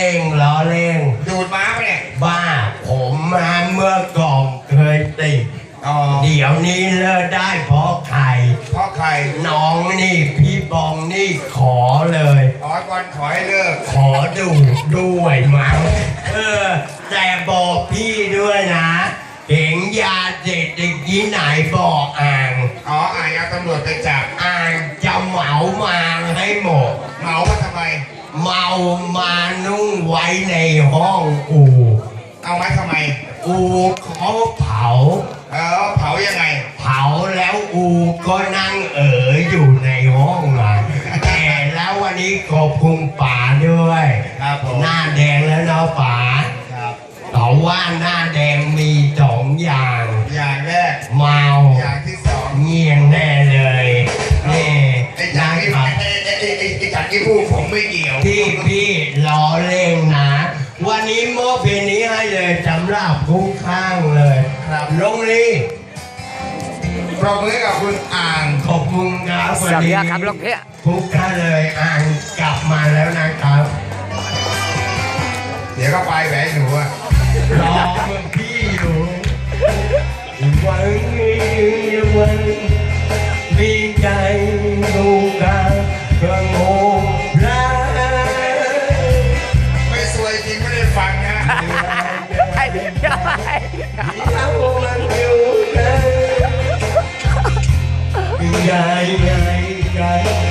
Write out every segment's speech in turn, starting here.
เล่งล้อเล่ง ดูดม้าไปะเนี่ยบ้าผมมาเมื่อก่อนเคยติด อ๋อเดี๋ยวนี้เลิกได้เพราะใคร เพราะใครน้องนี่พี่บองนี่ขอเลย อ๋อก่อนขอให้เลิก ขอดูด้วยมั้งเออ แต่บอกพี่ด้วยนะ เห็นยาเสพติดที่ไหนบอกอ่าง อ๋ออ่านเอาตำรวจไปจับ อ่างจะเหมามาให้หมด เหมามาทำไม เมามานุ่งไว้ในห้องอูเอาไว้ทำไม อูเขาเผา เออเผายังไง เผาแล้วอูก็นั่งเอ๋ออยู่ในห้องอะแต่แล้ววันนี้ขอบคุณป๋าด้วยครับผมหน้าแดงแล้วเนาะป๋าครับเขาว่าหน้าแดงมีสองอย่างอย่าง ไม่เกี่ยวพี่พี่ล้อเล่นนะ วันนี้มอบเพลงนี้ให้เลยสำหรับคุ้มข้างเลย ครับลงนี้ปรบมือให้กับคุณอ่างขอบคุณครับวันสวัสดีนี้ครับลูกเพี้ยทุกท่านเลยอ่านกลับมาแล้วนะครับ เดี๋ยวก็ไปแหวนหนูอะรอเมื่อพี่อยู่วันนี้วันมีใจดู ใหญ่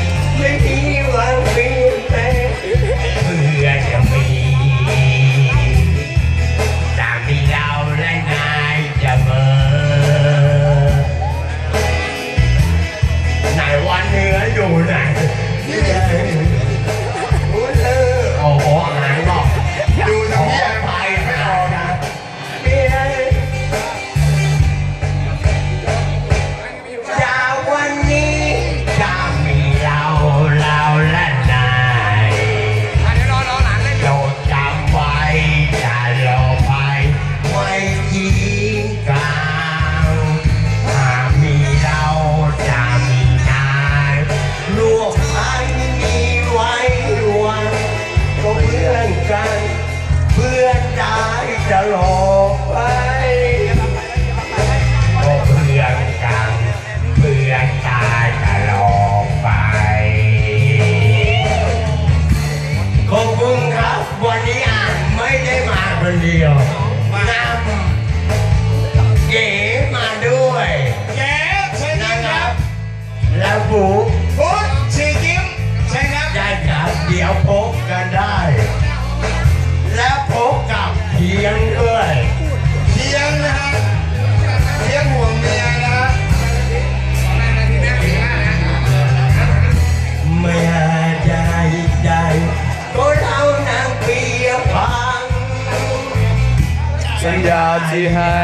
สัญญาที่ให้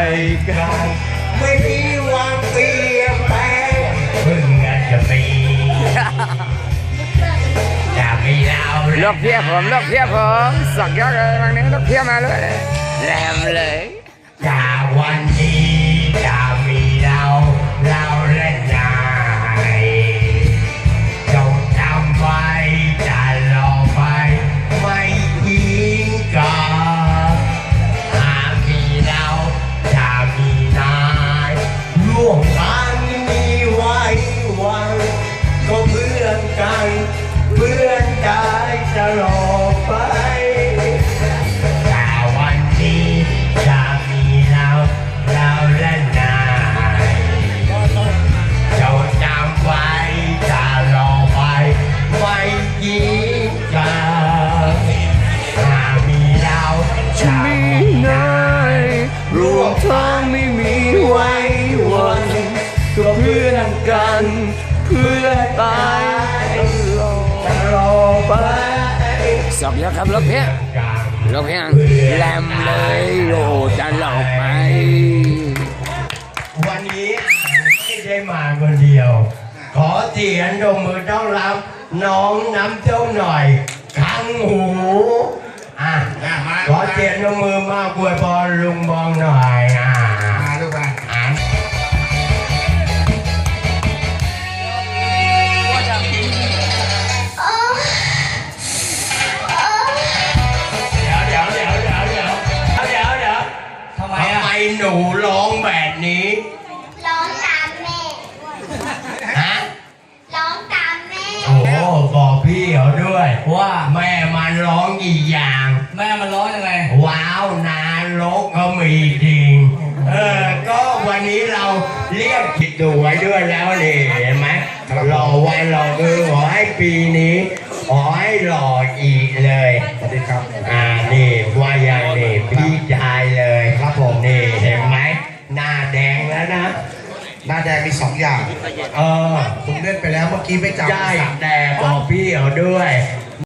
กันไม่มีวันเปลี่ยนแปลงเพิ่งกันจะมีจะมีเราลูกเพี้ยผมลูกเพี้ยผมสักยอดเลยบางนี้ลูกเพี้ยมาเลยแหลมเลย มีนายรวมทางไม่มีไว้วันก็เพื่อนกัน เพื่อตายจะรอไปสักยอดครับลูกเพี้ยลูกเพี้ยแลมเลยโอ้จะหลอกไป วันนี้ไม่ได้มาคนเดียว ขอเสียงดมมือต้อนรับ น้องน้ำเจ้าหน่อย ข้างหู อ่ะขอเสียงยกมือมากอวยพรลุงบองหน่อยอ่ะมาลูกไปอ่ะหนู ว่าแม่มันร้องอีกอย่าง แม่มันร้องยังไงว้าวนารกก็มีจริง เออ ก็วันนี้เราเรียกผิดดูไว้ด้วยแล้วนี่เห็นไหมหล่อไว้หล่อคือขอให้ปีนี้ ขอให้หล่ออีกเลยสวัสดีครับ อ่า นี่ว่าอย่างนี่พี่ชายเลยครับผมนี่เห็นไหมหน้าแดงแล้วนะ หน้าแดงมีสองอย่าง เออผมเล่นไปแล้วเมื่อกี้ไม่จำใช่แต่บอกพี่เขาด้วย